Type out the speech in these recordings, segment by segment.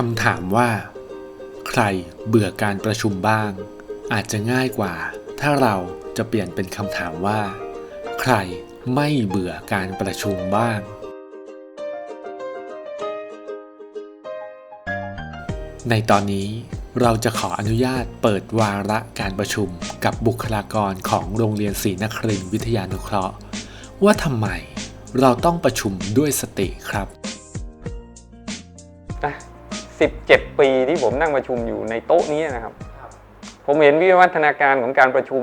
คำถามว่า ใครเบื่อการประชุมบ้าง อาจจะง่ายกว่า ถ้าเราจะเปลี่ยนเป็นคำถามว่า ใครไม่เบื่อการประชุมบ้าง ในตอนนี้เราจะขออนุญาตเปิดวาระการประชุมกับบุคลากรของโรงเรียนศรีนครินวิทยานุเคราะห์ ว่าทำไมเราต้องประชุมด้วยสติครับอะ17 ปีที่ผมนั่งประชุมอยู่ในโต๊ะนี้นะครับ ผมเห็นวิวัฒนาการของการประชุม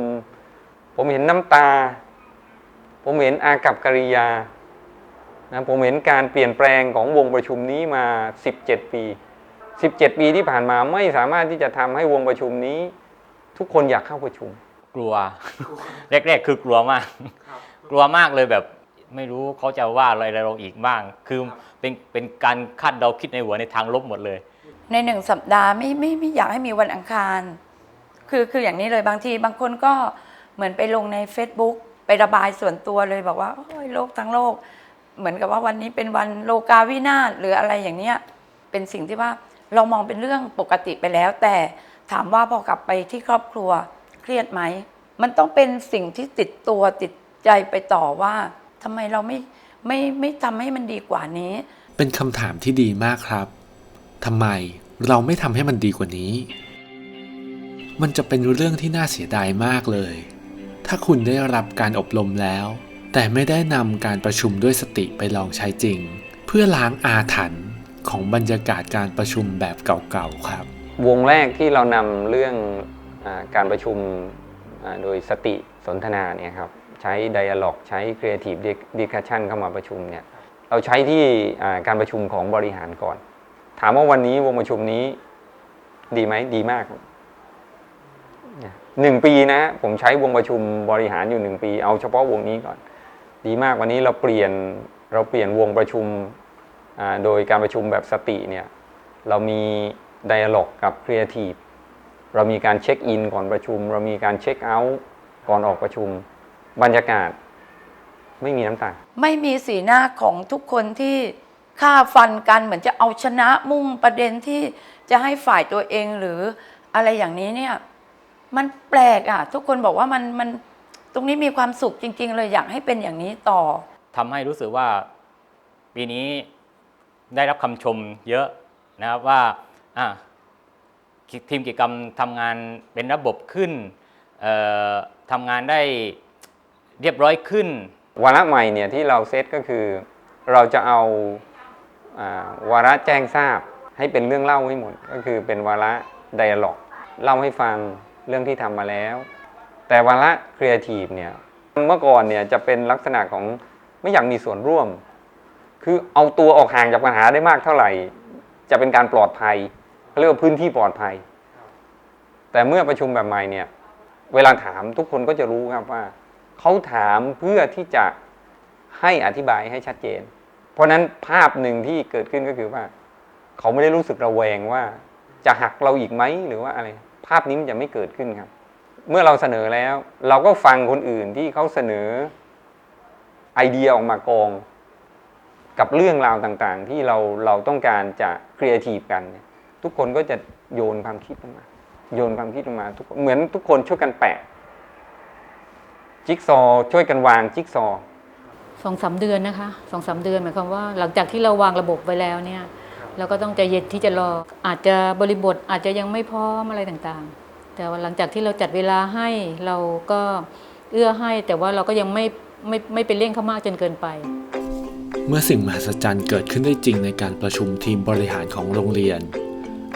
ผมเห็นน้ำตา ผมเห็นอากับกิริยานะผมเห็นการเปลี่ยนแปลงของวงประชุมนี้มา 17 ปี 17 ปีที่ผ่านมาไม่สามารถที่จะทำให้วงประชุมนี้ ทุกคนอยากเข้าประชุม กลัวแรกๆคือกลัวมาก กลัวมากเลยแบบไม่รู้เขาจะว่าอะไรเราอีกบ้าง คือเป็นเป็นการคาดเดาคิดในหัวในทางลบหมดเลย ในหนึ่งสัปดาห์ไม่ไม่ไม่อยากให้มีวันอังคาร คือคืออย่างนี้เลยบางทีบางคนก็เหมือนไปลงใน Facebook ไประบายส่วนตัวเลยบอกว่าโอ้ยโลกทั้งโลก เหมือนกับว่าวันนี้เป็นวันโลกาวินาศหรืออะไรอย่างเนี้ยเป็นสิ่งที่ว่า เรามองเป็นเรื่องปกติไปแล้ว แต่ถามว่าพอกลับไปที่ครอบครัวเครียดไหม มันต้องเป็นสิ่งที่ติดตัวติดใจไปต่อว่าทำไมเราไม่ไม่ไม่ทำให้มันดีกว่านี้ เป็นคำถามที่ดีมากครับทำไมเราไม่ทำให้มันดีกว่านี้ มันจะเป็นเรื่องที่น่าเสียดายมากเลย ถ้าคุณได้รับการอบรมแล้ว แต่ไม่ได้นำการประชุมด้วยสติไปลองใช้จริง เพื่อล้างอาถรรพ์ ของบรรยากาศการประชุมแบบเก่าๆครับ วงแรกที่เรานำเรื่องอการประชุมโดยสติสนทนาเนี่ยครับใช้ Dialog ใช้ Creative Discussion เข้ามาประชุมเนี่ยเราใช้ที่การประชุมของบริหารก่อน ถามว่าวันนี้วงประชุมนี้ดีไหมดีมากหนึ่งปีนะ ผมใช้วงประชุมบริหารอยู่หนึ่งปี เอาเฉพาะวงนี้ก่อน ดีมากวันนี้เราเปลี่ยนเราเปลี่ยนวงประชุม โดยการประชุมแบบสติเนี่ยเรามี Dialog กับ Creative เรามีการเช็คอินก่อนประชุม เรามีการเช็คเอาท์ก่อนออกประชุม บรรยากาศไม่มีน้ำตาไม่มีสีหน้าของทุกคนที่ฆ่าฟันกันเหมือนจะเอาชนะมุ่งประเด็นที่จะให้ฝ่ายตัวเองหรืออะไรอย่างนี้เนี่ย มันแปลกอะ ทุกคนบอกว่ามันมันตรงนี้มีความสุขจริง ๆ เลยอยากให้เป็นอย่างนี้ต่อทำให้รู้สึกว่าปีนี้ ได้รับคำชมเยอะนะครับว่าทีมกิจกรรมทำงานเป็นระบบขึ้นเอ่อทำงานได้เรียบร้อยขึ้น วาระใหม่เนี่ยที่เราเซตก็คือ เราจะเอาอวาระแจ้งทราบให้เป็นเรื่องเล่าให้หมด ก็คือเป็นวาระ Dialog เล่าให้ฟังเรื่องที่ทำมาแล้ว แต่วาระ Creative เนี่ยเมื่อก่อนเนี่ยจะเป็นลักษณะของไม่อยากมีส่วนร่วม คือเอาตัวออกห่างจากปัญหาได้มากเท่าไหร่ จะเป็นการปลอดภัยเขาเรียกว่าพื้นที่ปลอดภัย แต่เมื่อประชุมแบบใหม่เนี่ย เวลาถามทุกคนก็จะรู้ครับว่าเขาถามเพื่อที่จะให้อธิบายให้ชัดเจน เพราะฉะนั้นภาพหนึ่งที่เกิดขึ้นก็คือว่า เขาไม่ได้รู้สึกระแวงว่า จะหักเราอีกไหมหรือว่าอะไร ภาพนี้มันจะไม่เกิดขึ้นครับ เมื่อเราเสนอแล้ว เราก็ฟังคนอื่นที่เขาเสนอไอเดียออกมากอง กับเรื่องราวต่างๆ ที่เราเราต้องการจะครีเอทีฟกันเนี่ยทุกคนก็จะโยนความคิดออกมา โยนความคิดออกมาทุกคนเหมือนทุกคนช่วยกันแปะ จิ๊กซอว์ช่วยกันวางจิ๊กซอว์สองสามเดือนนะคะสองสามเดือนหมายความว่าหลังจากที่เราวางระบบไว้แล้วเนี่ย เราก็ต้องใจเย็นที่จะรอ อาจจะบริบทอาจจะยังไม่พร้อมอะไรต่างๆ แต่ว่าหลังจากที่เราจัดเวลาให้เราก็เอื้อให้ แต่ว่าเราก็ยังไม่ไม่ไม่ไปเร่งเขามากจนเกินไป เมื่อสิ่งมหัศจรรย์เกิดขึ้นได้จริงในการประชุมทีมบริหารของโรงเรียน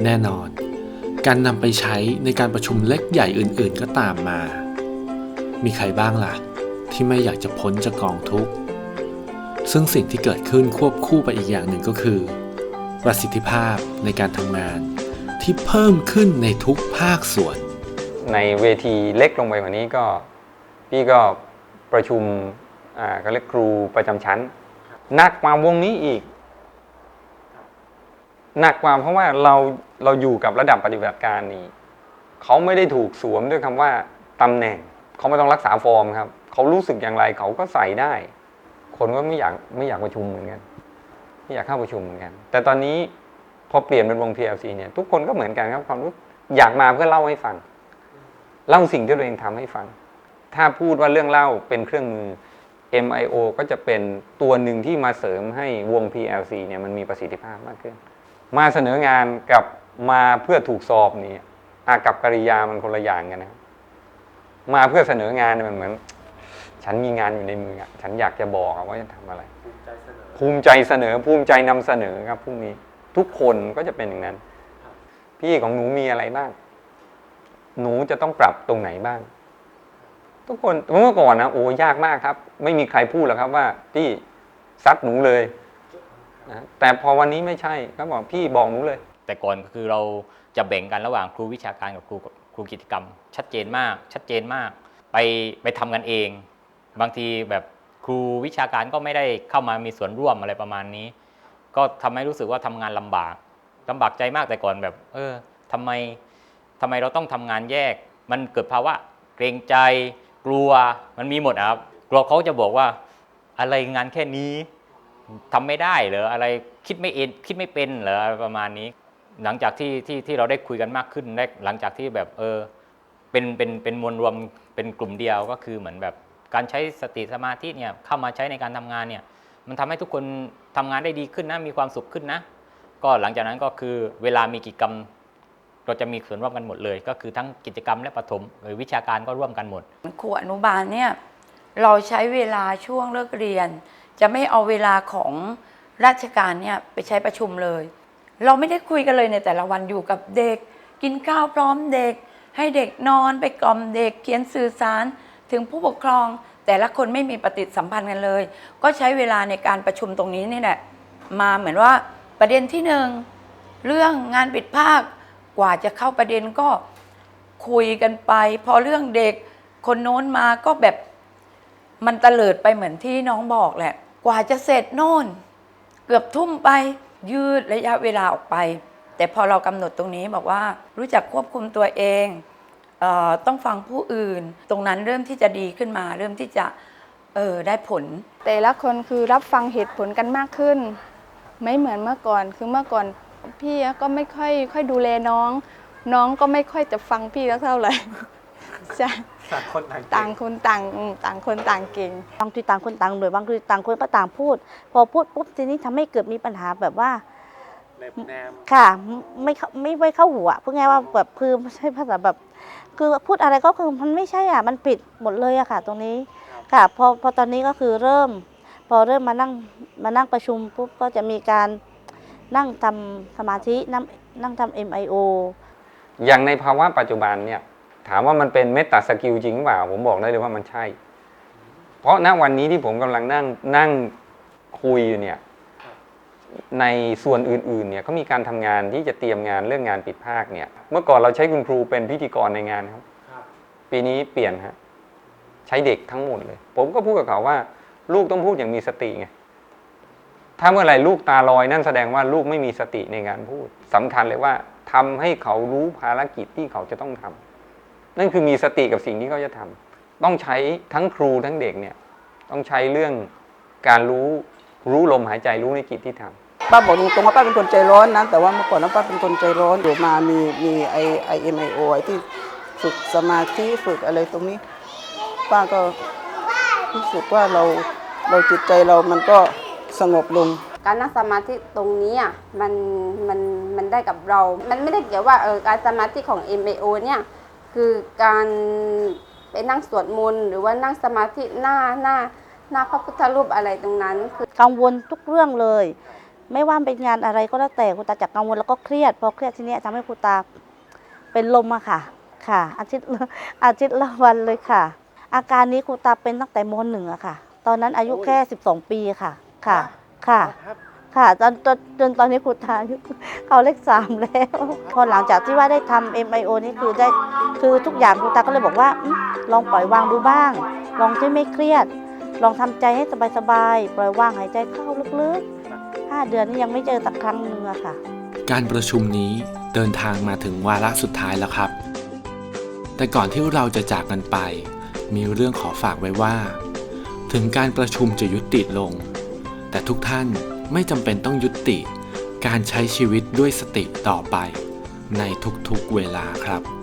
แน่นอน การนำไปใช้ในการประชุมเล็กใหญ่อื่นๆก็ตามมา มีใครบ้างล่ะ ที่ไม่อยากจะพ้นจากกองทุกข์ ซึ่งสิ่งที่เกิดขึ้นควบคู่ไปอีกอย่างหนึ่งก็คือ ประสิทธิภาพในการทำงานที่เพิ่มขึ้นในทุกภาคส่วน ในเวทีเล็กลงไปกว่านี้ก็พี่ก็ประชุมอ่าก็เรียกครูประจำชั้น หนักมาวงนี้อีกหนักกว่าเพราะว่าเราเราอยู่กับระดับปฏิบัติการนี้เขาไม่ได้ถูกสวมด้วยคำว่าตำแหน่งเขาไม่ต้องรักษาฟอร์มครับเขารู้สึกอย่างไรเขาก็ใส่ได้ คนก็ไม่อยากไม่อยากประชุมเหมือนกันไม่อยากเข้าประชุมเหมือนกัน แต่ตอนนี้พอเปลี่ยนเป็นวง PLC เนี่ยทุกคนก็เหมือนกันครับความรู้อยากมาเพื่อเล่าให้ฟัง เล่าสิ่งที่ตัวเองทำให้ฟัง ถ้าพูดว่าเรื่องเล่าเป็นเครื่องมือ MIO ก็จะเป็นตัวหนึ่งที่มาเสริมให้วง PLC เนี่ยมันมีประสิทธิภาพมากขึ้น มาเสนองานกับมาเพื่อถูกสอบนี่อากับกริยามันคนละอย่างกันนะครับมาเพื่อเสนองานเนี่ยมันเหมือน ฉันมีงานอยู่ในมืออะฉันอยากจะบอกอะว่าจะทำอะไร ภูมิใจเสนอภูมิใจนำเสนอครับพรุ่งนี้ทุกคนก็จะเป็นอย่างนั้น พี่ของหนูมีอะไรบ้าง หนูจะต้องปรับตรงไหนบ้าง ทุกคนเมื่อก่อนนะโอ้ยากมากครับ ไม่มีใครพูดหรอกครับว่าพี่ซัดหนูเลยนะแต่พอวันนี้ไม่ใช่เขาบอกพี่บอกหนูเลย แต่ก่อนคือเราจะแบ่งกันระหว่างครูวิชาการกับครูครูกิจกรรม ชัดเจนมาก ชัดเจนมาก ไปไปทำกันเอง บางทีแบบครูวิชาการก็ไม่ได้เข้ามามีส่วนร่วมอะไรประมาณนี้ ก็ทำให้รู้สึกว่าทำงานลำบากลำบากใจมากแต่ก่อนแบบ เออทำไมทำไมเราต้องทำงานแยก มันเกิดภาวะเกรงใจ กลัวมันมีหมดครับกลัวเขาจะบอกว่าอะไรงานแค่นี้ทำไม่ได้หรืออะไรคิดไม่เอ็นคิดไม่เป็นหรออประมาณนี้ หลังจากที่ที่ที่เราได้คุยกันมากขึ้นหลังจากที่แบบเออเป็นเป็นเป็นมวลรวมเป็นกลุ่มเดียวก็คือเหมือนแบบการใช้สติสมาธิเนี่ยเข้ามาใช้ในการทำงานเนี่ยมันทำให้ทุกคนทำงานได้ดีขึ้นนะมีความสุขขึ้นนะ ก็หลังจากนั้นก็คือเวลามีกิจกรรม เราจะมีส่วนร่วมกันหมดเลย ก็คือทั้งกิจกรรมและปฐมหรือวิชาการก็ร่วมกันหมดครูอนุบาลเนี่ยเราใช้เวลาช่วงเลิกเรียน จะไม่เอาเวลาของราชการเนี่ยไปใช้ประชุมเลย เราไม่ได้คุยกันเลยในแต่ละวันอยู่กับเด็ก กินข้าวพร้อมเด็ก ให้เด็กนอนไปกล่อมเด็กเขียนสื่อสาร ถึงผู้ปกครอง แต่ละคนไม่มีปฏิสัมพันธ์กันเลย ก็ใช้เวลาในการประชุมตรงนี้นี่แหละมาเหมือนว่าประเด็นที่หนึ่งเรื่องงานปิดภาค กว่าจะเข้าประเด็นก็คุยกันไป พอเรื่องเด็กคนโน้นมาก็แบบมันตะเลิดไปเหมือนที่น้องบอกแหละ กว่าจะเสร็จโน่น เกือบทุ่มไปยืดระยะเวลาออกไป แต่พอเรากำหนดตรงนี้บอกว่ารู้จักควบคุมตัวเองเออต้องฟังผู้อื่น ตรงนั้นเริ่มที่จะดีขึ้นมา เริ่มที่จะเออได้ผล แต่ละคนคือรับฟังเหตุผลกันมากขึ้น ไม่เหมือนเมื่อก่อนคือเมื่อก่อน พี่ก็ไม่ค่อยค่อยดูแลน้อง น้องก็ไม่ค่อยจะฟังพี่สักเท่าไหร่ใช่ต่างคนต่างอืมต่างคนต่างเก่งบางทีต่างคนต่างหน่วยบางทีต่างคนก็ต่างพูด พอพูดปุ๊บทีนี้ทำให้เกิดมีปัญหาแบบว่าค่ะ ไม่เข้าไม่ไว้เข้าหัวพูดง่ายว่าแบบคือไม่ใช่ภาษาแบบ คือพูดอะไรก็คือมันไม่ใช่อะมันปิดหมดเลยอะค่ะ ตรงนี้ค่ะพอพอตอนนี้ก็คือเริ่ม พอเริ่มมานั่งมานั่งประชุมปุ๊บก็จะมีการ นั่งทำสมาธินั่งนั่งทำ MIO อย่างในภาวะปัจจุบันเนี่ย ถามว่ามันเป็นเมตาสกิลจริงเปล่า ผมบอกได้เลยว่ามันใช่ เพราะณวันนี้ที่ผมกำลังนั่งนั่งคุยอยู่เนี่ย ในส่วนอื่นๆเนี่ยเขามีการทำงานที่จะเตรียมงานเรื่องงานปิดภาคเนี่ย เมื่อก่อนเราใช้คุณครูเป็นพิธีกรในงานครับ ปีนี้เปลี่ยนฮะใช้เด็กทั้งหมดเลย ผมก็พูดกับเขาว่า ลูกต้องพูดอย่างมีสติไง ถ้าเมื่อไหร่ลูกตาลอยนั่นแสดงว่าลูกไม่มีสติในการพูดสำคัญเลยว่าทำให้เขารู้ภารกิจที่เขาจะต้องทำนั่นคือมีสติกับสิ่งที่เขาจะทำต้องใช้ทั้งครูทั้งเด็กเนี่ย ต้องใช้เรื่องการรู้รู้ลมหายใจรู้ในกิจที่ทำป้าบอกตรงว่าป้าเป็นคนใจร้อนนะแต่ว่าเมื่อก่อนนั้ป้าเป็นคนใจร้อนอยู่มามีมีไอไอเอ็มไอโอไอที่ฝึกสมาธิฝึกอะไรตรงนี้ ป้าก็รู้สึกว่าเราเราจิตใจเรามันก็ สงบลง การนั่งสมาธิตรงนี้อะมันมันมันได้กับเรา มันไม่ได้เกี่ยวว่าเออการสมาธิของ MAO เนี่ยคือการไปนั่งสวดมนต์หรือว่านั่งสมาธิหน้าหน้าหน้าพระพุทธรูปอะไรตรงนั้นคือกังวลทุกเรื่องเลย ไม่ว่าเป็นงานอะไรก็แล้วแต่คุณตาจากกังวลแล้วก็เครียดพอเครียดทีเนี้ยทำให้คุณตาเป็นลมอะค่ะ ค่ะ อาทิตย์ละอาทิตย์ละวันเลยค่ะ อาการนี้คุณตาเป็นตั้งแต่มหนึ่งอะค่ะ ตอนนั้นอายุแค่ 12 ปีค่ะ ค่ะ ค่ะค่ะ จนจนจนตอนนี้คุณตาอายุเขาเลขสามแล้ว พอหลังจากที่ว่าได้ทำ MIO นี่คือได้คือทุกอย่างคุณตาก็เลยบอกว่าอืมลองปล่อยวางดูบ้าง ลองที่ไม่เครียด ลองทำใจให้สบายๆปล่อยวางหายใจเข้าลึกๆ5เดือนนี่ยังไม่เจอสักครั้งหนึ่งอะค่ะ การประชุมนี้เดินทางมาถึงวาระสุดท้ายแล้วครับ แต่ก่อนที่เราจะจากกันไป มีเรื่องขอฝากไว้ว่า ถึงการประชุมจะยุติลง แต่ทุกท่านไม่จำเป็นต้องยุติ การใช้ชีวิตด้วยสติต่อไป ในทุกๆเวลาครับ